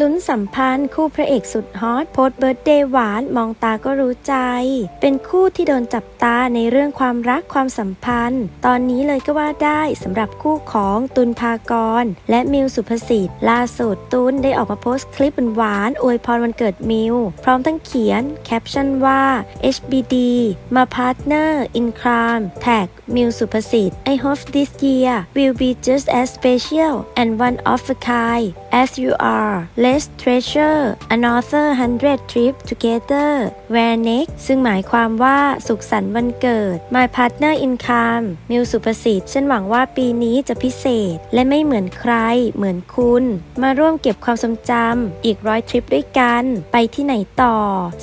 ลุ้นสัมพันธ์คู่พระเอกสุดฮอตโพสต์เบิร์ดเดย์หวานมองตาก็รู้ใจ เป็นคู่ที่โดนจับตาในเรื่องความรักความสัมพันธ์ ตอนนี้เลยก็ว่าได้สำหรับคู่ของตุลภากร และมิวสุภสิทธิ์ล่าสุดตุลได้ออกมาโพสต์คลิปหวานอวยพรวันเกิดมิว พร้อมทั้งเขียนแคปชั่นว่า HBD มาพาร์ทเนอร์ in crime แท็กมิวสุภสิทธิ์ I hope this year will be just as special and one of a kind as you are let's treasure another hundred trip together where next ซึ่งหมายความว่าสุขสันต์วันเกิด my partner in crime มิวสุภสิทธิ์ฉันหวังว่าปีนี้จะพิเศษ และไม่เหมือนใคร เหมือนคุณ มาร่วมเก็บความทรงจำอีกร้อยทริปด้วยกัน ไปที่ไหนต่อ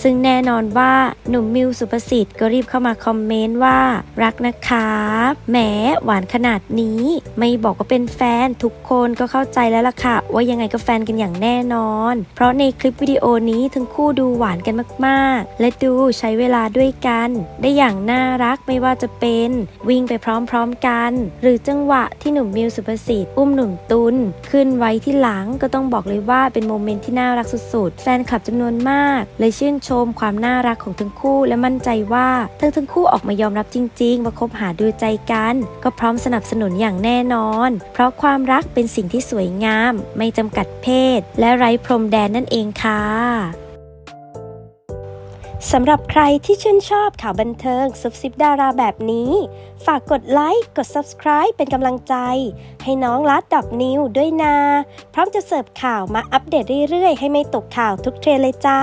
ซึ่งแน่นอนว่าหนุ่มมิวสุภสิทธิ์ก็รีบเข้ามาคอมเมนต์ว่า รักนะครับแหมหวานขนาดนี้ ไม่บอกว่าเป็นแฟนทุกคนก็เข้าใจแล้วล่ะค่ะ ว่ายังไงก็แฟนกันอย่างแน่นอน เพราะในคลิปวิดีโอนี้ทั้งคู่ดูหวานกันมากๆ และดูใช้เวลาด้วยกัน ได้อย่างน่ารักไม่ว่าจะเป็นวิ่งไปพร้อมๆกัน หรือจังหวะที่หนุ่มมิวสุภสิทธิ์อุ้มหนุ่มตุลขึ้นไว้ที่หลังก็ต้องบอกเลยว่าเป็นโมเมนต์ที่น่ารักสุดๆ แฟนคลับจำนวนมาก เลยชื่นชมความน่ารักของทั้งคู่และมั่นใจว่าทั้งทั้งคู่ออกมายอมรับจริงๆว่าคบหาดูใจกัน ก็พร้อมสนับสนุนอย่างแน่นอน เพราะความรักเป็นสิ่งที่สวยงาม ไม่จำกัดเพศ และไร้พรมแดนนั่นเองค่ะสำหรับใครที่ชื่นชอบข่าวบันเทิงซุบซิบดาราแบบนี้ ฝากกดไลค์ กด Subscribe เป็นกำลังใจ ให้น้องลัดดอกนิวด้วยนะ พร้อมจะเสิร์ฟข่าวมาอัปเดตเรื่อยๆ ให้ไม่ตกข่าวทุกเทรนเลยจ้า